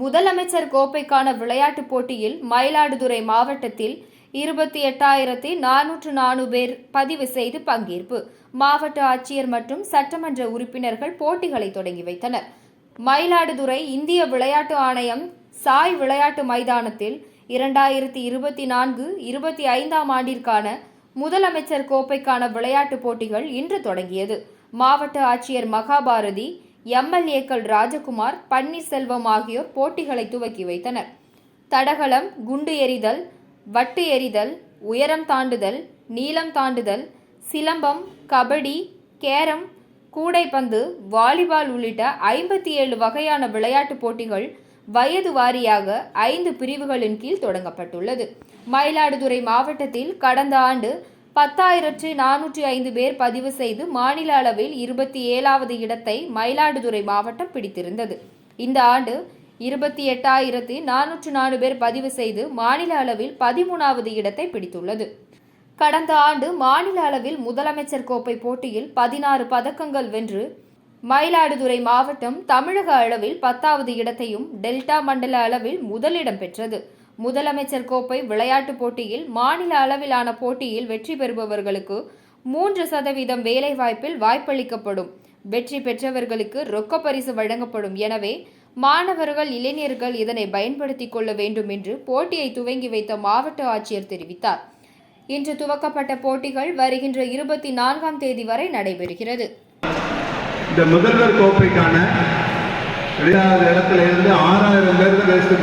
முதலமைச்சர் கோப்பைக்கான விளையாட்டுப் போட்டியில் மயிலாடுதுறை மாவட்டத்தில் இருபத்தி எட்டாயிரத்தி நானூற்று நானூறு பேர் பதிவு செய்து பங்கேற்பு. மாவட்ட ஆட்சியர் மற்றும் சட்டமன்ற உறுப்பினர்கள் போட்டிகளை தொடங்கி வைத்தனர். மயிலாடுதுறை இந்திய விளையாட்டு ஆணையம் சாய் விளையாட்டு மைதானத்தில் இரண்டாயிரத்தி இருபத்தி நான்கு இருபத்தி ஐந்தாம் ஆண்டிற்கான முதலமைச்சர் கோப்பைக்கான விளையாட்டுப் போட்டிகள் இன்று தொடங்கியது. மாவட்ட ஆட்சியர் மகாபாரதி எம்எல்ஏக்கள் ராஜகுமார் பன்னீர்செல்வம் ஆகியோர் போட்டிகளை துவக்கி வைத்தனர். தடகளம் குண்டு எறிதல் வட்டு எறிதல் உயரம் தாண்டுதல் நீளம் தாண்டுதல் சிலம்பம் கபடி கேரம் கூடைப்பந்து வாலிபால் உள்ளிட்ட ஐம்பத்தி ஏழு வகையான விளையாட்டுப் போட்டிகள் வயது வாரியாக ஐந்து பிரிவுகளின் கீழ் தொடங்கப்பட்டுள்ளது. மயிலாடுதுறை மாவட்டத்தில் கடந்த ஆண்டு பத்தாயிரத்து நானூற்றி ஐந்து பேர் பதிவு செய்து மாநில அளவில் இருபத்தி ஏழாவது இடத்தை மயிலாடுதுறை மாவட்டம் பிடித்திருந்தது. இந்த ஆண்டு இருபத்தி எட்டாயிரத்தி நானூற்று நாலு பேர் பதிவு செய்து மாநில அளவில் பதிமூணாவது இடத்தை பிடித்துள்ளது. கடந்த ஆண்டு மாநில அளவில் முதலமைச்சர் கோப்பை போட்டியில் பதினாறு பதக்கங்கள் வென்று மயிலாடுதுறை மாவட்டம் தமிழக அளவில் பத்தாவது இடத்தையும் டெல்டா மண்டல அளவில் முதலிடம் பெற்றது. முதலமைச்சர் கோப்பை விளையாட்டுப் போட்டியில் மாநில அளவிலான போட்டியில் வெற்றி பெறுபவர்களுக்கு மூன்று சதவீதம் வேலைவாய்ப்பில் வாய்ப்பளிக்கப்படும். வெற்றி பெற்றவர்களுக்கு ரொக்க பரிசு வழங்கப்படும். எனவே மாணவர்கள் இளைஞர்கள் இதனை பயன்படுத்திக் கொள்ள வேண்டும் என்று போட்டியை துவங்கி வைத்த மாவட்ட ஆட்சியர் தெரிவித்தார். இன்று துவக்கப்பட்ட போட்டிகள் வருகின்ற இருபத்தி நான்காம் தேதி வரை நடைபெறுகிறது. இந்த முதல்வர் கோப்பைக்கான இடத்துல இருந்து ஆறாயிரம் பேர் ரெஜிஸ்டர்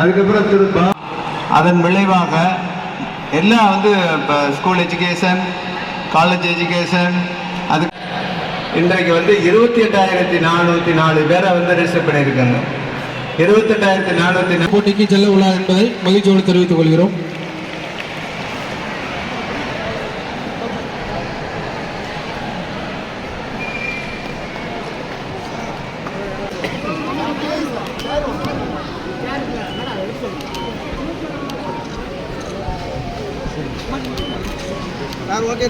அதுக்கப்புறம் திரு பா அதன் விளைவாக எல்லாம் வந்து இப்போ ஸ்கூல் எஜுகேஷன் காலேஜ் எஜுகேஷன் அது இன்றைக்கு வந்து இருபத்தி எட்டாயிரத்தி நானூற்றி நாலு பேரை வந்து ரெஜிஸ்டர் பண்ணியிருக்காங்க. இருபத்தெட்டாயிரத்தி நானூற்றி போட்டிக்கு செல்ல உள்ளார் என்பதை மகிழ்ச்சியோடு தெரிவித்துக் கொள்கிறோம். Sir okay